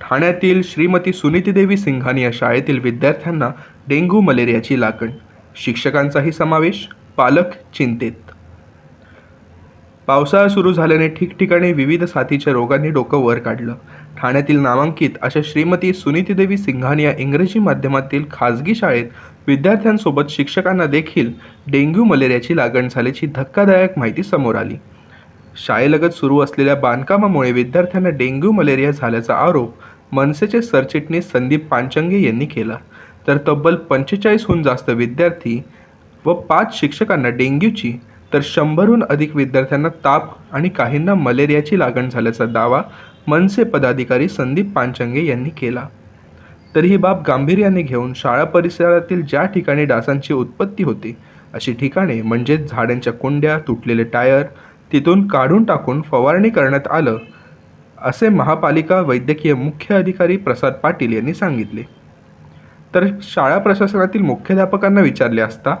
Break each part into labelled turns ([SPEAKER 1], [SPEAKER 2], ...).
[SPEAKER 1] ठाण्यातील श्रीमती सुनीतीदेवी सिंघानी या शाळेतील विद्यार्थ्यांना डेंग्यू मलेरियाची लागण. शिक्षकांचाही समावेश पालक चिंतेत. पावसाळा सुरू झाल्याने ठिकठिकाणी विविध साथीच्या रोगांनी डोकं वर काढलं. ठाण्यातील नामांकित अशा श्रीमती सुनीतीदेवी सिंघानी या इंग्रजी माध्यमातील खाजगी शाळेत विद्यार्थ्यांसोबत शिक्षकांना देखील डेंग्यू मलेरियाची लागण झाल्याची धक्कादायक माहिती समोर आली. शाळेलगत सुरू असलेल्या बांधकामामुळे विद्यार्थ्यांना डेंग्यू मलेरिया झाल्याचा आरोप मनसेचे सरचिटणीस संदीप पांचंगे यांनी केला. तर तब्बल पंचेचाळीसहून जास्त विद्यार्थी व पाच शिक्षकांना डेंग्यूची तर शंभरहून अधिक विद्यार्थ्यांना ताप आणि काहींना मलेरियाची लागण झाल्याचा दावा मनसे पदाधिकारी संदीप पांचंगे यांनी केला. तर ही बाब गांभीर्याने घेऊन शाळा परिसरातील ज्या ठिकाणी डासांची उत्पत्ती होते अशी ठिकाणे म्हणजेच झाडांच्या कुंड्या तुटलेले टायर तिथून काढून टाकून फवारणी करण्यात आलं असे महापालिका वैद्यकीय मुख्य अधिकारी प्रसाद पाटील यांनी सांगितले. तर शाळा प्रशासनातील मुख्याध्यापकांना विचारले असता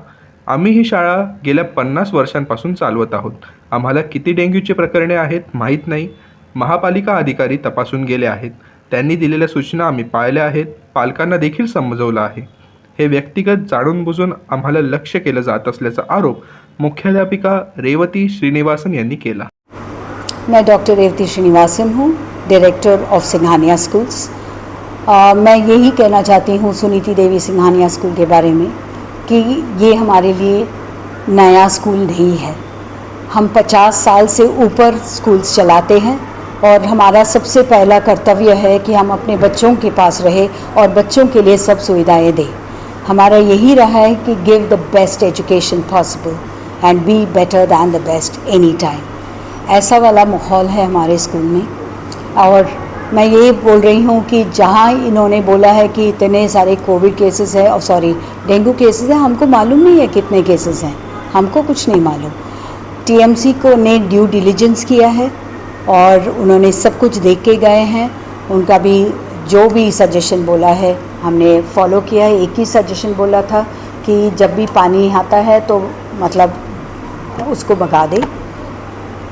[SPEAKER 1] आम्ही ही शाळा गेल्या पन्नास वर्षांपासून चालवत आहोत. आम्हाला किती डेंग्यूची प्रकरणे आहेत माहीत नाही. महापालिका अधिकारी तपासून गेले आहेत. त्यांनी दिलेल्या सूचना आम्ही पाळल्या आहेत. पालकांना देखील समजवलं आहे. हे व्यक्तिगत जाणून बुजून आम्हाला लक्ष केलं जात असल्याचा आरोप मुख्याध्यापिका रेवती श्रीनिवासन यांनी केला.
[SPEAKER 2] मैं डॉक्टर रेवती श्रीनिवासन हूँ डायरेक्टर ऑफ़ सिंघानिया स्कूल्स मैं यही कहना चाहती हूँ सुनीति देवी सिंघानिया स्कूल के बारे में कि ये हमारे लिए नया स्कूल नहीं है। हम 50 साल से ऊपर स्कूल्स चलाते हैं और हमारा सबसे पहला कर्तव्य है कि हम अपने बच्चों के पास रहे और बच्चों के लिए सब सुविधाएँ दें। हमारा यही रहा है कि give the best education possible and be better than the best any time ऐसा वाला माहौल है हमारे स्कूल में। और मैं ये बोल रही हूँ कि जहाँ इन्होंने बोला है कि इतने सारे कोविड केसेस हैं, और सॉरी डेंगू केसेस हैं, हमको मालूम नहीं है कितने केसेस हैं। हमको कुछ नहीं मालूम। टीएमसी को ने ड्यू डिलीजेंस किया है, और उन्होंने सब कुछ देख के गए हैं। उनका भी जो भी सजेशन बोला है, हमने फॉलो किया है। एक ही सजेशन बोला था कि जब भी पानी आता है तो मतलब उसको भगा दे।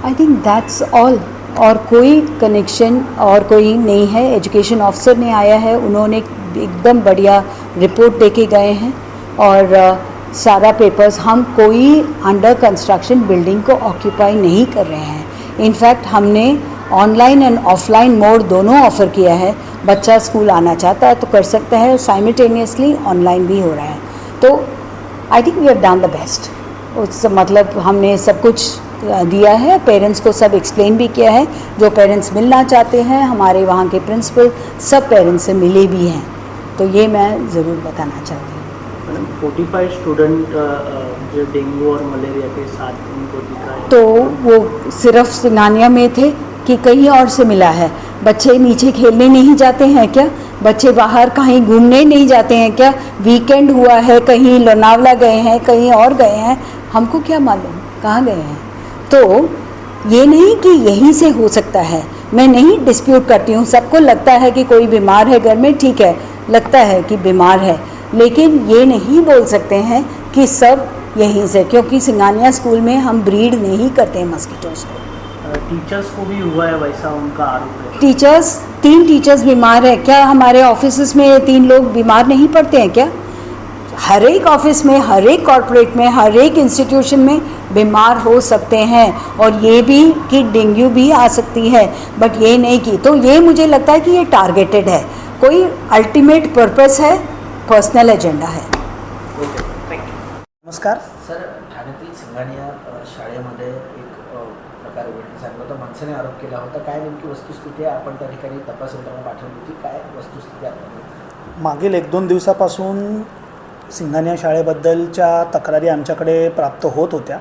[SPEAKER 2] आई थिंक दैट्स ऑल और कोई कनेक्शन और कोई नहीं है। एजुकेशन ऑफिसर ने आया है। उन्होंने एकदम बढ़िया रिपोर्ट दे के गए हैं। और अ, सारा पेपर्स हम कोई अंडर कंस्ट्रक्शन बिल्डिंग को ऑक्यूपाई नहीं कर रहे हैं। इनफैक्ट हमने ऑनलाइन एंड ऑफलाइन मोड दोनों ऑफ़र किया है। बच्चा स्कूल आना चाहता है तो कर सकता है। और साइमल्टेनियसली ऑनलाइन भी हो रहा है। तो I think we have done the best उस मतलब हमने सब कुछ दिया है। पेरेंट्स को सब एक्सप्लेन भी किया है। जो पेरेंट्स मिलना चाहते हैं हमारे वहाँ के प्रिंसिपल सब पेरेंट्स से मिले भी हैं। तो ये मैं ज़रूर बताना चाहती हूँ।
[SPEAKER 3] मैडम फोर्टी फाइव स्टूडेंट जो डेंगू और मलेरिया के साथ उनको दिख है।
[SPEAKER 2] तो वो सिर्फ़ सिंगानिया में थे कि कहीं और से मिला है। बच्चे नीचे खेलने नहीं जाते हैं क्या? बच्चे बाहर कहीं घूमने नहीं जाते हैं क्या? वीकेंड हुआ है कहीं लोनावला गए हैं कहीं और गए हैं। हमको क्या मालूम? कहाँ गए हैं? तो ये नहीं कि यहीं से हो सकता है। मैं नहीं डिस्प्यूट करती हूँ। सबको लगता है कि कोई बीमार है घर में ठीक है लगता है कि बीमार है। लेकिन ये नहीं बोल सकते हैं कि सब यहीं से क्योंकि सिंगानिया स्कूल में हम ब्रीड नहीं करते हैं मस्कीटोज को।
[SPEAKER 3] टीचर्स को भी हुआ है वैसा उनका आरोप है?
[SPEAKER 2] टीचर्स तीन टीचर्स बीमार है। क्या हमारे ऑफ़िस में ये तीन लोग बीमार नहीं पड़ते हैं क्या? हर एक ऑफ़िस में हर एक कॉरपोरेट में हर एक इंस्टीट्यूशन में बीमार हो सकते हैं और ये भी कि डेंगू भी आ सकती है। बट ये नहीं की तो ये मुझे लगता है कि ये टारगेटेड है। कोई अल्टीमेट पर्पस है पर्सनल एजेंडा है।
[SPEAKER 4] नमस्कार।
[SPEAKER 5] सर ठाण्यातील सिंगानिया शाळेमध्ये एक प्रकार उघडकीस आणला होता मनसेने आरोप केला होता. काय नेमकी वस्तुस्थिती आहे? आपण त्या ठिकाणी तपास यंत्रणा पाठवली होती. काय वस्तुस्थिती आहे?
[SPEAKER 4] मागील एक दोन दिवसापासून सिंघानिया शाळेबद्दलच्या तक्रारी आमच्याकडे प्राप्त होत होत्या.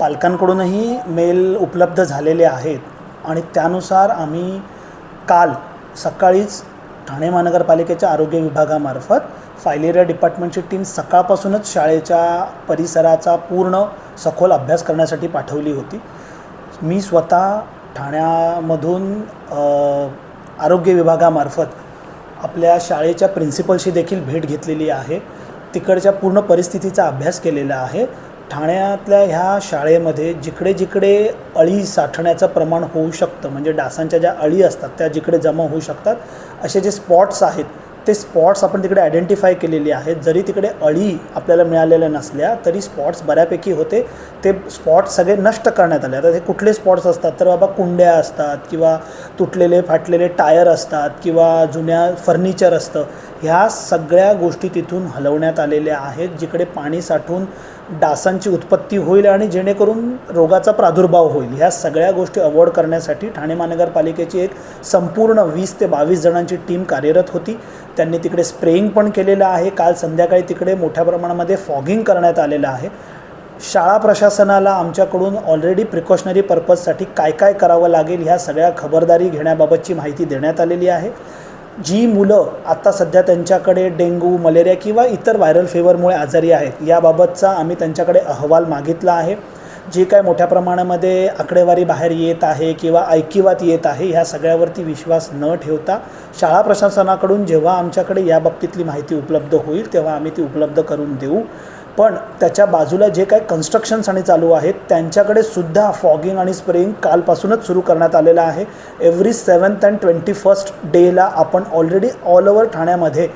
[SPEAKER 4] पालकांकडूनही मेल उपलब्ध झालेले आहेत आणि त्यानुसार आम्ही काल सकाळीच ठाणे महानगरपालिकेच्या आरोग्य विभागामार्फत फायलेरिया डिपार्टमेंटची टीम सकाळपासूनच शाळेच्या परिसराचा पूर्ण सखोल अभ्यास करण्यासाठी पाठवली होती. मी स्वतः ठाण्यामधून आरोग्य विभागामार्फत आपल्या शाळेच्या प्रिन्सिपलशी देखील भेट घेतलेली आहे. तिकडच्या पूर्ण परिस्थितीचा अभ्यास केलेला आहे. ठाण्यातल्या ह्या शाळेमध्ये जिकडे जिकडे अळी साठण्याचं प्रमाण होऊ शकतं म्हणजे डासांच्या ज्या अळी असतात त्या जिकडे जमा होऊ शकतात असे जे स्पॉट्स आहेत ते स्पॉट्स आपण तिकडे आयडेंटिफाय केलेले आहेत. जरी तिकडे अळी आपल्याला मिळालेल्या नसल्या तरी स्पॉट्स बऱ्यापैकी होते. ते स्पॉट्स सगळे नष्ट करण्यात आले. आता ते कुठले स्पॉट्स असतात? तर बाबा कुंड्या असतात किंवा तुटलेले फाटलेले टायर असतात किंवा जुन्या फर्निचर असतं. ह्या सगळ्या गोष्टी तिथून हलवण्यात आलेल्या आहेत जिकडे पाणी साठून डासांची उत्पत्ती होईल आणि जेणेकरून रोगाचा प्रादुर्भाव होईल. ह्या सगळ्या गोष्टी अवॉइड करण्यासाठी ठाणे महानगरपालिकेची एक संपूर्ण वीस ते बावीस जणांची टीम कार्यरत होती. त्यांनी तिकडे स्प्रेइंग पण केलेलं आहे. काल संध्याकाळी तिकडे मोठ्या प्रमाणामध्ये फॉगिंग करण्यात आलेलं आहे. शाळा प्रशासनाला आमच्याकडून ऑलरेडी प्रिकॉशनरी पर्पजसाठी काय काय करावं लागेल ह्या सगळ्या खबरदारी घेण्याबाबतची माहिती देण्यात आलेली आहे. जी मुलं आत्ता सध्या त्यांच्याकडे डेंग्यू मलेरिया किंवा इतर व्हायरल फेवरमुळे आजारी आहेत याबाबतचा आम्ही त्यांच्याकडे अहवाल मागितला आहे. जे काय मोठ्या प्रमाणामध्ये आकडेवारी बाहेर येत आहे किंवा ऐकिवात येत आहे ह्या सगळ्यावरती विश्वास न ठेवता शाळा प्रशासनाकडून जेव्हा आमच्याकडे याबाबतीतली माहिती उपलब्ध होईल तेव्हा आम्ही ती उपलब्ध करून देऊ. पण त्याच्या बाजूला जे काही कन्स्ट्रक्शन्स आणि चालू आहेत त्यांच्याकडे सुद्धा फॉगिंग आणि स्प्रेइंग कालपासूनच सुरू करण्यात आलेलं आहे. Every seventh and twenty first डेला आपण ऑलरेडी ऑल ओव्हर ठाण्यामध्ये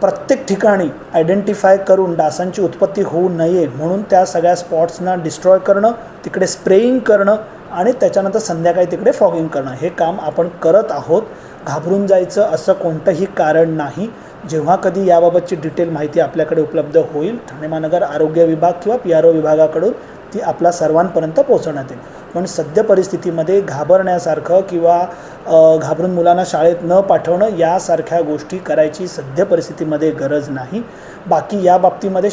[SPEAKER 4] प्रत्येक ठिकाणी आयडेंटिफाय करून डासांची उत्पत्ती होऊ नये म्हणून त्या सगळ्या स्पॉट्सना डिस्ट्रॉय करणं तिकडे स्प्रेइंग करणं आणि त्याच्यानंतर संध्याकाळी तिकडे फॉगिंग करणं. हे काम आपण करत आहोत. घाबरून जायचं असं कोणतंही कारण नाही. जेव्हा कधी याबाबतची डिटेल माहिती आपल्याकडे उपलब्ध होईल ठाणे महानगर आरोग्य विभाग किंवा पी आर ओ विभागाकडून ती आपल्या सर्वांपर्यंत पोहोचवण्यात येईल. पण सद्य परिस्थितीमध्ये घाबरण्यासारखं किंवा घाबरून मुलांना शाळेत न पाठवणं यासारख्या गोष्टी करायची सद्य परिस्थितीमध्ये गरज नाही. बाकी या बाबतीमध्ये